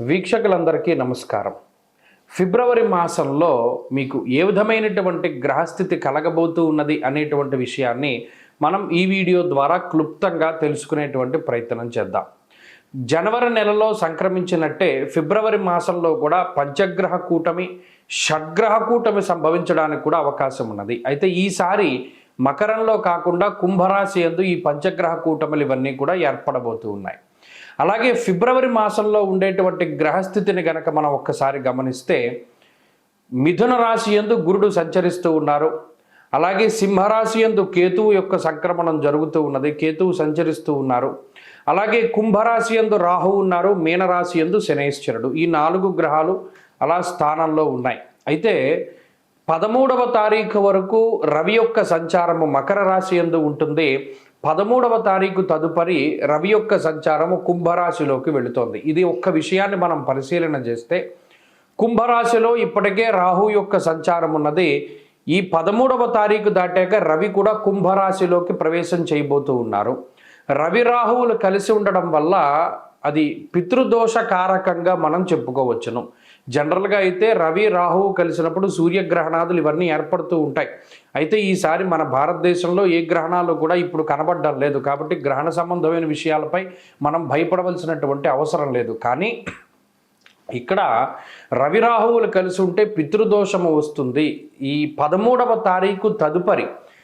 వీక్షకులందరికీ నమస్కారం. ఫిబ్రవరి మాసంలో మీకు ఏ విధమైనటువంటి గ్రహస్థితి కలగబోతూ ఉన్నది అనేటువంటి విషయాన్ని మనం ఈ వీడియో ద్వారా క్లుప్తంగా తెలుసుకునేటువంటి ప్రయత్నం చేద్దాం. జనవరి నెలలో సంక్రమించినట్టే ఫిబ్రవరి మాసంలో కూడా పంచగ్రహ కూటమి షడ్గ్రహ కూటమి సంభవించడానికి కూడా అవకాశం ఉన్నది. అయితే ఈసారి మకరంలో కాకుండా కుంభరాశి ఎందు ఈ పంచగ్రహ కూటములు ఇవన్నీ కూడా ఏర్పడబోతూ ఉన్నాయి. అలాగే ఫిబ్రవరి మాసంలో ఉండేటువంటి గ్రహస్థితిని గనక మనం ఒక్కసారి గమనిస్తే మిథున రాశి ఎందు గురుడు సంచరిస్తూ ఉన్నారు. అలాగే సింహరాశి ఎందు కేతువు యొక్క సంక్రమణం జరుగుతూ ఉన్నది. కేతువు సంచరిస్తూ ఉన్నారు. అలాగే కుంభరాశి ఎందు రాహు ఉన్నారు. మీనరాశి ఎందు శనేశ్వరుడు. ఈ నాలుగు గ్రహాలు అలా స్థానంలో ఉన్నాయి. అయితే పదమూడవ తారీఖు వరకు రవి యొక్క సంచారము మకర రాశి ఎందు ఉంటుంది. పదమూడవ తారీఖు తదుపరి రవి యొక్క సంచారము కుంభరాశిలోకి వెళుతోంది. ఇది ఒక్క విషయాన్ని మనం పరిశీలన చేస్తే కుంభరాశిలో ఇప్పటికే రాహు యొక్క సంచారం ఉన్నది. ఈ పదమూడవ తారీఖు దాటాక రవి కూడా కుంభరాశిలోకి ప్రవేశం చేయబోతూ ఉన్నారు. రవి రాహువులు కలిసి ఉండడం వల్ల అది పితృదోష కారకంగా మనం చెప్పుకోవచ్చును. జనరల్గా అయితే రవి రాహువు కలిసినప్పుడు సూర్యగ్రహణాదులు ఇవన్నీ ఏర్పడుతూ ఉంటాయి. అయితే ఈసారి మన భారతదేశంలో ఏ గ్రహణాలు కూడా ఇప్పుడు కనబడడం లేదు. కాబట్టి గ్రహణ సంబంధమైన విషయాలపై మనం భయపడవలసినటువంటి అవసరం లేదు. కానీ ఇక్కడ రవి రాహువులు కలిసి ఉంటే పితృదోషము వస్తుంది. ఈ పదమూడవ తారీఖు తదుపరి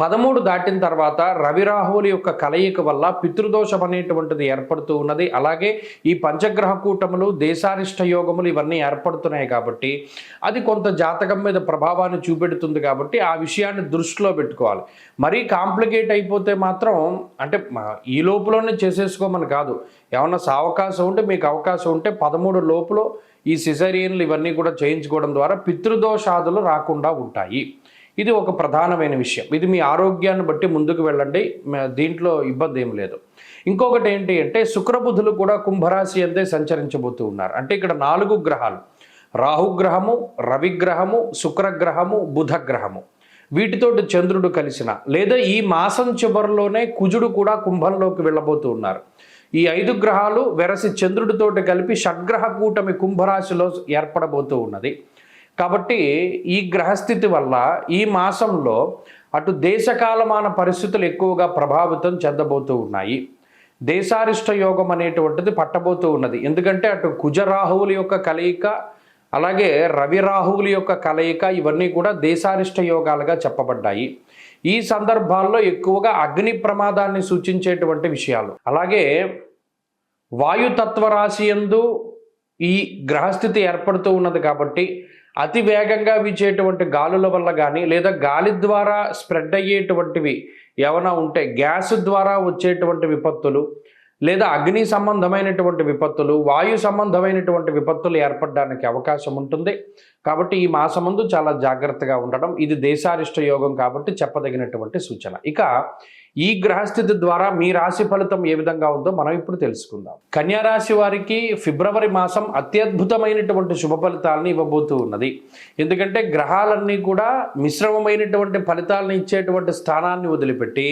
పదమూడు దాటిన తర్వాత రవి రాహువుల యొక్క కలయిక వల్ల పితృదోషం అనేటువంటిది ఏర్పడుతూ ఉన్నది. అలాగే ఈ పంచగ్రహ కూటములు దేశారిష్ట యోగములు ఇవన్నీ ఏర్పడుతున్నాయి కాబట్టి అది కొంత జాతకం మీద ప్రభావాన్ని చూపెడుతుంది కాబట్టి ఆ విషయాన్ని దృష్టిలో పెట్టుకోవాలి. మరీ కాంప్లికేట్ అయిపోతే మాత్రం అంటే ఈ లోపులోనే చేసేసుకోమని కాదు. ఏమన్నా అవకాశం ఉంటే మీకు అవకాశం ఉంటే పదమూడు లోపులో ఈ సిజరియన్లు ఇవన్నీ కూడా చేయించుకోవడం ద్వారా పితృదోషాదులు రాకుండా ఉంటాయి. ఇది ఒక ప్రధానమైన విషయం. ఇది మీ ఆరోగ్యాన్ని బట్టి ముందుకు వెళ్ళండి. దీంట్లో ఇబ్బంది ఏం లేదు. ఇంకొకటి ఏంటి అంటే శుక్రబుధులు కూడా కుంభరాశి అంతే సంచరించబోతూ ఉన్నారు. అంటే ఇక్కడ నాలుగు గ్రహాలు. రాహుగ్రహము రవిగ్రహము శుక్రగ్రహము బుధగ్రహము. వీటితోటి చంద్రుడు కలిసిన లేదా ఈ మాసం చివరిలోనే కుజుడు కూడా కుంభంలోకి వెళ్ళబోతూ ఉన్నారు. ఈ ఐదు గ్రహాలు వెరసి చంద్రుడితోటి కలిపి షడ్గ్రహ కూటమి కుంభరాశిలో ఏర్పడబోతూ ఉన్నది. కాబట్టి ఈ గ్రహస్థితి వల్ల ఈ మాసంలో అటు దేశకాలమాన పరిస్థితులు ఎక్కువగా ప్రభావితం చెందబోతూ ఉన్నాయి. దేశారిష్ట యోగం అనేటువంటిది పట్టబోతూ ఉన్నది. ఎందుకంటే అటు కుజరాహువుల యొక్క కలయిక అలాగే రవి రాహువుల యొక్క కలయిక ఇవన్నీ కూడా దేశారిష్ట యోగాలుగా చెప్పబడ్డాయి. ఈ సందర్భాల్లో ఎక్కువగా అగ్ని ప్రమాదాన్ని సూచించేటువంటి విషయాలు. అలాగే వాయుతత్వ రాశి యందు ఈ గ్రహస్థితి ఏర్పడుతూ ఉన్నది కాబట్టి అతి వేగంగా వీచేటువంటి గాలుల వల్ల కానీ లేదా గాలి ద్వారా స్ప్రెడ్ అయ్యేటువంటివి ఏమైనా ఉంటే గ్యాస్ ద్వారా వచ్చేటువంటి విపత్తులు లేదా అగ్ని సంబంధమైనటువంటి విపత్తులు వాయు సంబంధమైనటువంటి విపత్తులు ఏర్పడడానికి అవకాశం ఉంటుంది. కాబట్టి ఈ మాసమందు చాలా జాగ్రత్తగా ఉండడం ఇది దేశారిష్ట యోగం కాబట్టి చెప్పదగినటువంటి సూచన. ఇక ఈ గ్రహస్థితి ద్వారా మీ రాశి ఫలితం ఏ విధంగా ఉందో మనం ఇప్పుడు తెలుసుకుందాం. కన్యా రాశి వారికి ఫిబ్రవరి మాసం అత్యద్భుతమైనటువంటి శుభ ఫలితాలను ఇవ్వబోతూ ఉన్నది. ఎందుకంటే గ్రహాలన్నీ కూడా మిశ్రమమైనటువంటి ఫలితాలను ఇచ్చేటువంటి స్థానాన్ని వదిలిపెట్టి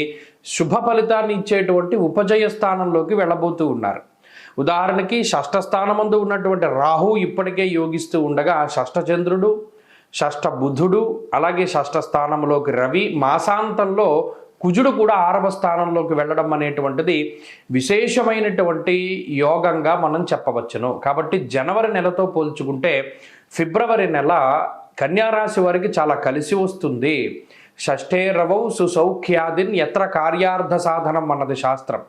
శుభ ఫలితాన్ని ఇచ్చేటువంటి ఉపజయ స్థానంలోకి వెళ్ళబోతూ ఉన్నారు. ఉదాహరణకి షష్ఠ స్థానమందు ఉన్నటువంటి రాహు ఇప్పటికే యోగిస్తూ ఉండగా షష్ఠచంద్రుడు షష్ఠ చంద్రుడు షష్ఠ బుధుడు అలాగే షష్ఠ స్థానంలోకి రవి మాసాంతంలో కుజుడు కూడా ఆరవ స్థానంలోకి వెళ్ళడం అనేటువంటిది విశేషమైనటువంటి యోగంగా మనం చెప్పవచ్చును. కాబట్టి జనవరి నెలతో పోల్చుకుంటే ఫిబ్రవరి నెల కన్యారాశి వారికి చాలా కలిసి వస్తుంది. షష్ఠేరవౌ సుసౌఖ్యాదిన్ ఎత్ర కార్యార్థ సాధనం అన్నది శాస్త్రం.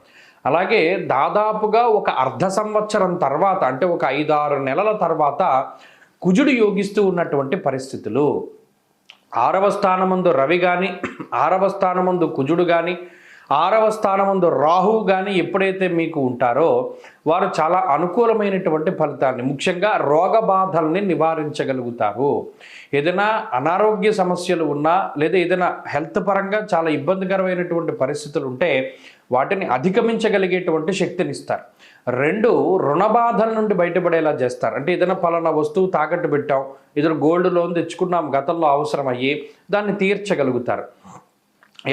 అలాగే దాదాపుగా ఒక అర్ధ సంవత్సరం తర్వాత అంటే ఒక ఐదారు నెలల తర్వాత కుజుడు యోగిస్తూ ఉన్నటువంటి పరిస్థితులు. ఆరవ స్థానమందు రవి కానీ ఆరవ స్థానమందు కుజుడు కానీ ఆరవ స్థానమందు రాహువు కానీ ఎప్పుడైతే మీకు ఉంటారో వారు చాలా అనుకూలమైనటువంటి ఫలితాన్ని ముఖ్యంగా రోగ బాధల్ని నివారించగలుగుతారు. ఏదైనా అనారోగ్య సమస్యలు ఉన్నా లేదా ఏదైనా హెల్త్ పరంగా చాలా ఇబ్బందికరమైనటువంటి పరిస్థితులు ఉంటే వాటిని అధిగమించగలిగేటువంటి శక్తిని ఇస్తారు. రెండు రుణ బాధల నుండి బయటపడేలా చేస్తారు. అంటే ఏదైనా పలానా వస్తువు తాకట్టు పెట్టాం ఏదైనా గోల్డ్ లోన్ తెచ్చుకున్నాం గతంలో అవసరం అయ్యి దాన్ని తీర్చగలుగుతారు.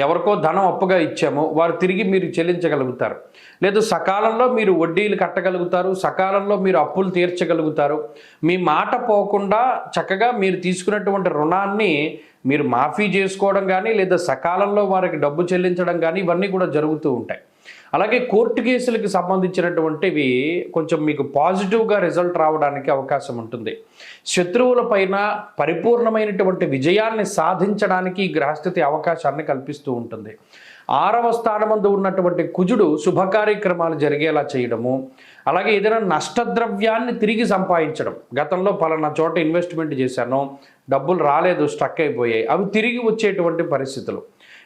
ఎవరికో ధనం అప్పుగా ఇచ్చామో వారు తిరిగి మీరు చెల్లించగలుగుతారు. లేదు సకాలంలో మీరు వడ్డీలు కట్టగలుగుతారు సకాలంలో మీరు అప్పులు తీర్చగలుగుతారు. మీ మాట పోకుండా చక్కగా మీరు తీసుకున్నటువంటి రుణాన్ని మీరు మాఫీ చేసుకోవడం కానీ లేదా సకాలంలో వారికి డబ్బు చెల్లించడం కానీ ఇవన్నీ కూడా జరుగుతూ ఉంటాయి. అలాగే కోర్టు కేసులకు సంబంధించినటువంటివి కొంచెం మీకు పాజిటివ్గా రిజల్ట్ రావడానికి అవకాశం ఉంటుంది. శత్రువుల పైన పరిపూర్ణమైనటువంటి విజయాన్ని సాధించడానికి ఈ గ్రహస్థితి అవకాశాన్ని కల్పిస్తూ ఉంటుంది. ఆరవ స్థానమందు ఉన్నటువంటి కుజుడు శుభ కార్యక్రమాలు జరిగేలా చేయడము అలాగే ఏదైనా నష్టద్రవ్యాన్ని తిరిగి సంపాదించడం. గతంలో పలానా చోట ఇన్వెస్ట్మెంట్ చేశాను డబ్బులు రాలేదు స్ట్రక్ అయిపోయాయి. అవి తిరిగి వచ్చేటువంటి పరిస్థితులు.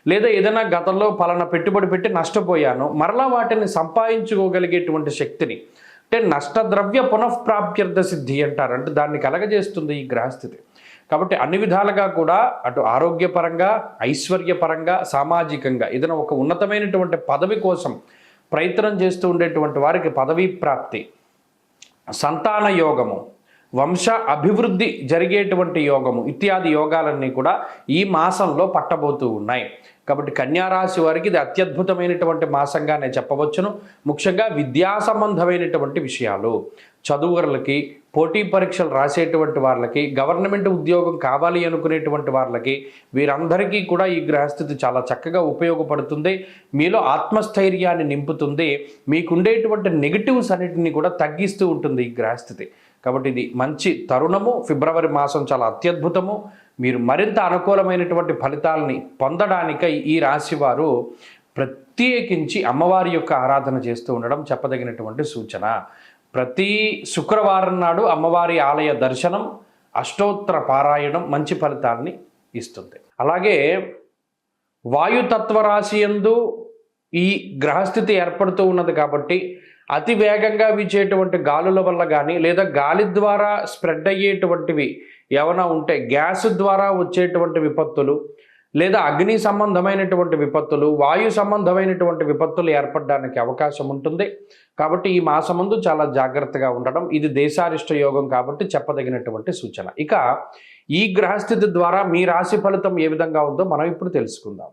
లేదా ఏదైనా గతంలో పలానా పెట్టుబడి పెట్టి నష్టపోయాను మరలా వాటిని సంపాదించుకోగలిగేటువంటి శక్తిని. అంటే నష్టద్రవ్య పునఃప్రాప్యర్థ సిద్ధి అంటారు. అంటే దాన్ని కలగజేస్తుంది ఈ గ్రహస్థితి. కాబట్టి అన్ని విధాలుగా కూడా అటు ఆరోగ్యపరంగా ఐశ్వర్యపరంగా సామాజికంగా ఏదైనా ఒక ఉన్నతమైనటువంటి పదవి కోసం ప్రయత్నం చేస్తూ ఉండేటువంటి వారికి పదవీ ప్రాప్తి. సంతాన యోగము. వంశ అభివృద్ధి జరిగేటువంటి యోగము ఇత్యాది యోగాలన్నీ కూడా ఈ మాసంలో పట్టబోతూ ఉన్నాయి. కాబట్టి కన్యారాశి వారికి ఇది అత్యద్భుతమైనటువంటి మాసంగా నేను చెప్పవచ్చును. ముఖ్యంగా విద్యా సంబంధమైనటువంటి విషయాలు. చదువులకి పోటీ పరీక్షలు రాసేటువంటి వాళ్ళకి గవర్నమెంట్ ఉద్యోగం కావాలి అనుకునేటువంటి వాళ్ళకి వీరందరికీ కూడా ఈ గ్రహస్థితి చాలా చక్కగా ఉపయోగపడుతుంది. మీలో ఆత్మస్థైర్యాన్ని నింపుతుంది. మీకుండేటువంటి నెగిటివ్స్ అన్నిటిని కూడా తగ్గిస్తూ ఉంటుంది ఈ గ్రహస్థితి. కాబట్టి ఇది మంచి తరుణము. ఫిబ్రవరి మాసం చాలా అత్యద్భుతము. మీరు మరింత అనుకూలమైనటువంటి ఫలితాలని పొందడానికై ఈ రాశి వారు ప్రత్యేకించి అమ్మవారి యొక్క ఆరాధన చేస్తూ ఉండడం చెప్పదగినటువంటి సూచన. ప్రతి శుక్రవారం నాడు అమ్మవారి ఆలయ దర్శనం అష్టోత్తర పారాయణం మంచి ఫలితాన్ని ఇస్తుంది. అలాగే వాయుతత్వ రాశి ఎందు ఈ గ్రహస్థితి ఏర్పడుతూ ఉన్నది కాబట్టి అతి వేగంగా వీచేటువంటి గాలుల వల్ల కానీ లేదా గాలి ద్వారా స్ప్రెడ్ అయ్యేటువంటివి ఏమైనా ఉంటే గ్యాస్ ద్వారా వచ్చేటువంటి విపత్తులు లేదా అగ్ని సంబంధమైనటువంటి విపత్తులు వాయు సంబంధమైనటువంటి విపత్తులు ఏర్పడడానికి అవకాశం ఉంటుంది. కాబట్టి ఈ మాసం ముందు చాలా జాగ్రత్తగా ఉండడం ఇది దేశారిష్ట యోగం కాబట్టి చెప్పదగినటువంటి సూచన. ఇక ఈ గ్రహస్థితి ద్వారా మీ రాశి ఫలితం ఏ విధంగా ఉందో మనం ఇప్పుడు తెలుసుకుందాం.